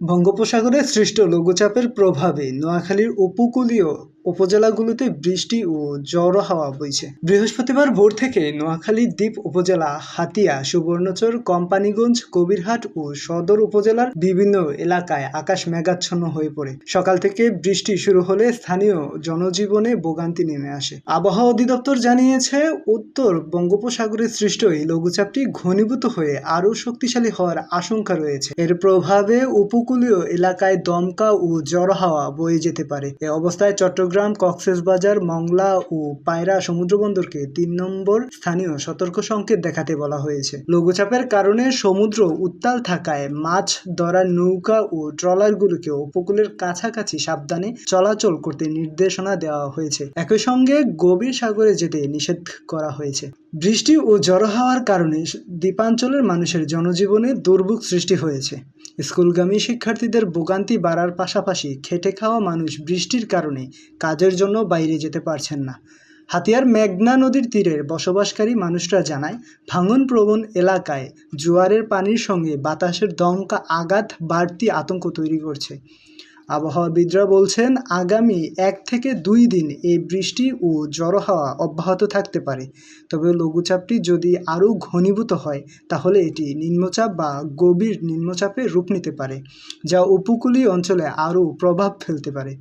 বঙ্গোপসাগরে সৃষ্ট লঘুচাপের প্রভাবে নোয়াখালীর উপকূলীয় উপজেলাগুলোতে বৃষ্টি ও জড়ো হাওয়া বইছে। বৃহস্পতিবার ভোর থেকে নোয়াখালী দ্বীপ উপজেলা, হাতিয়া, সুবর্ণচর, কোম্পানীগঞ্জ, কবিরহাট ও সদর উপজেলার বিভিন্ন এলাকায় আকাশ মেঘাচ্ছন্ন হয়ে পড়ে। সকাল থেকে বৃষ্টি শুরু হলে স্থানীয় জনজীবনে ভোগান্তি নেমে আসে। আবহাওয়া অধিদপ্তর জানিয়েছে, উত্তর বঙ্গোপসাগরে সৃষ্ট এই লঘুচাপটি ঘনীভূত হয়ে আরও শক্তিশালী হওয়ার আশঙ্কা রয়েছে। এর প্রভাবে উপকূলীয় এলাকায় দমকা ও জড়ো হাওয়া বয়ে যেতে পারে। এ অবস্থায় চট্টগ্রাম কক্সবাজার, মংলা ও পায়রা সমুদ্রবন্দরকে তিন নম্বর স্থানীয় সতর্ক সংকেত দেখাতে বলা হয়েছে। লঘুচাপের কারণে সমুদ্র উত্তাল থাকায় মাছ ধরার নৌকা ও ট্রলারগুলোকে উপকূলের কাছাকাছি সাবধানে চলাচল করতে নির্দেশনা দেওয়া হয়েছে। একই সঙ্গে গভীর সাগরে যেতে নিষেধ করা হয়েছে। বৃষ্টি ও জড়ো হওয়ার কারণে দ্বীপাঞ্চলের মানুষের জনজীবনে দুর্ভোগ সৃষ্টি হয়েছে। স্কুলগামী শিক্ষার্থীদের ভোগান্তি বাড়ার পাশাপাশি খেটে খাওয়া মানুষ বৃষ্টির কারণে কাজের জন্য বাইরে যেতে পারছেন না। হাতিয়ার মেঘনা নদীর তীরের বসবাসকারী মানুষরা জানায় ভাঙন প্রবণ এলাকায় জোয়ারের পানির সঙ্গে বাতাসের দমকা আঘাত বাড়তি আতঙ্ক তৈরি করছে। আবহাওয়াবিদরা বলছেন, আগামী এক থেকে দুই দিন এই বৃষ্টি ও জড়ো হাওয়া অব্যাহত থাকতে পারে। তবে লঘুচাপটি যদি আরও ঘনীভূত হয়, তাহলে এটি নিম্নচাপ বা গভীর নিম্নচাপে রূপ নিতে পারে, যা উপকূলীয় অঞ্চলে আরও প্রভাব ফেলতে পারে।